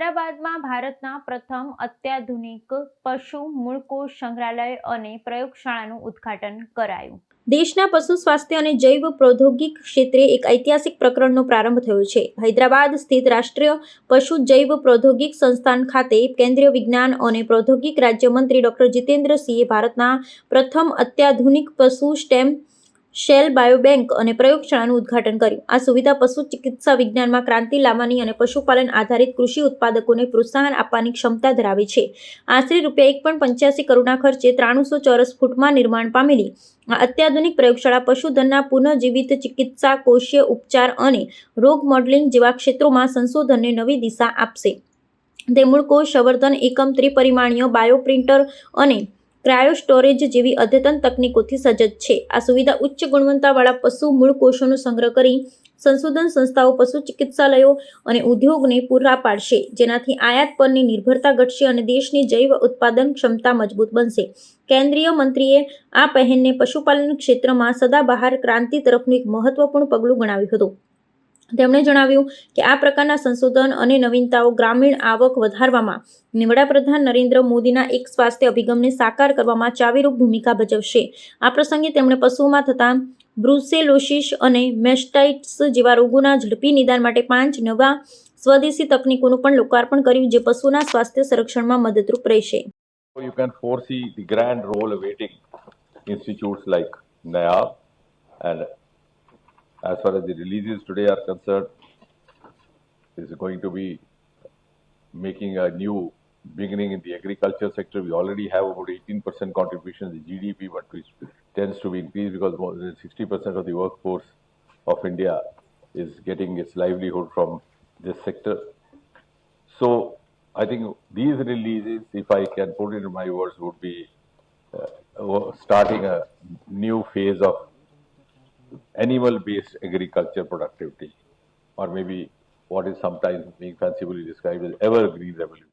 હૈદરાબાદમાં ભારતના પ્રથમ અત્યાધુનિક પશુ મૂળકોષ સંગ્રહાલય અને પ્રયોગશાળાનું ઉદ્ઘાટન કરાયું. દેશના પશુ સ્વાસ્થ્ય અને જૈવ પ્રૌદ્યોગિક ક્ષેત્રે એક ઐતિહાસિક પ્રકરણનો પ્રારંભ થયો છે. હૈદરાબાદ સ્થિત રાષ્ટ્રીય પશુ જૈવ પ્રૌદ્યોગિક સંસ્થાન ખાતે કેન્દ્રીય વિજ્ઞાન અને પ્રૌદ્યોગિક રાજ્યમંત્રી ડોક્ટર જીતેન્દ્રસિંહે ભારતના પ્રથમ અત્યાધુનિક પશુ સ્ટેમ શેલ બાયોબેંક અને પ્રયોગશાળાનું ઉદ્ઘાટન કર્યું. આ સુવિધા પશુ ચિકિત્સા વિજ્ઞાનમાં ક્રાંતિ લાવવાની અને પશુપાલન આધારિત કૃષિ ઉત્પાદકોને પ્રોત્સાહન આપવાની ક્ષમતા ધરાવે છે. આશરે રૂપિયા એક પોઈન્ટ પંચ્યાસી કરોડના ખર્ચે ત્રાણુંસો ચોરસ ફૂટમાં નિર્માણ પામેલી આ અત્યાધુનિક પ્રયોગશાળા પશુધનના પુનઃજીવિત ચિકિત્સા, કોષીય ઉપચાર અને રોગ મોડલિંગ જેવા ક્ષેત્રોમાં સંશોધનને નવી દિશા આપશે. તે મૂળકોષ સંવર્ધન એકમ ત્રિપરિમાણીય બાયોપ્રિન્ટર અને ક્રાયો સ્ટોરેજ જેવી અદ્યતન તકનીકોથી સજ્જ છે. આ સુવિધા ઉચ્ચ ગુણવત્તાવાળા પશુ મૂળ કોષોનો સંગ્રહ કરી સંશોધન સંસ્થાઓ, પશુ ચિકિત્સાલયો અને ઉદ્યોગને પૂરા પાડશે, જેનાથી આયાત પરની નિર્ભરતા ઘટશે અને દેશની જૈવ ઉત્પાદન ક્ષમતા મજબૂત બનશે. કેન્દ્રીય મંત્રીએ આ પહેલને પશુપાલન ક્ષેત્રમાં સદાબહાર ક્રાંતિ તરફનું એક મહત્વપૂર્ણ પગલું ગણાવ્યું હતું. તેમણે જણાવ્યું કે આ પ્રકારના સંશોધન અને નવીનતાઓ ગ્રામીણ આવક વધારવામાં અને વડાપ્રધાન નરેન્દ્ર મોદીના એક સ્વાસ્થ્ય અભિગમને સાકાર કરવામાં ચાવીરૂપ ભૂમિકા ભજવશે. આ પ્રસંગે તેમણે પશુઓમાં થતા બ્રુસેલોસિસ અને મેસ્ટાઇટ્સ જેવા રોગોના ઝડપી નિદાન માટે પાંચ નવા સ્વદેશી તકનીકોનું પણ લોકાર્પણ કર્યું જે પશુના સ્વાસ્થ્ય સંરક્ષણમાં મદદરૂપ રહેશે. And as far as the releases today are concerned, is going to be making a new beginning in the agriculture sector. We already have about 18% contribution in the GDP, but which tends to be increased because more than 60% of the workforce of India is getting its livelihood from this sector. So I think these releases, if I can put it in my words, would be uh, starting a new phase of animal-based agriculture productivity, or maybe what is sometimes being fancifully described as evergreen revolution.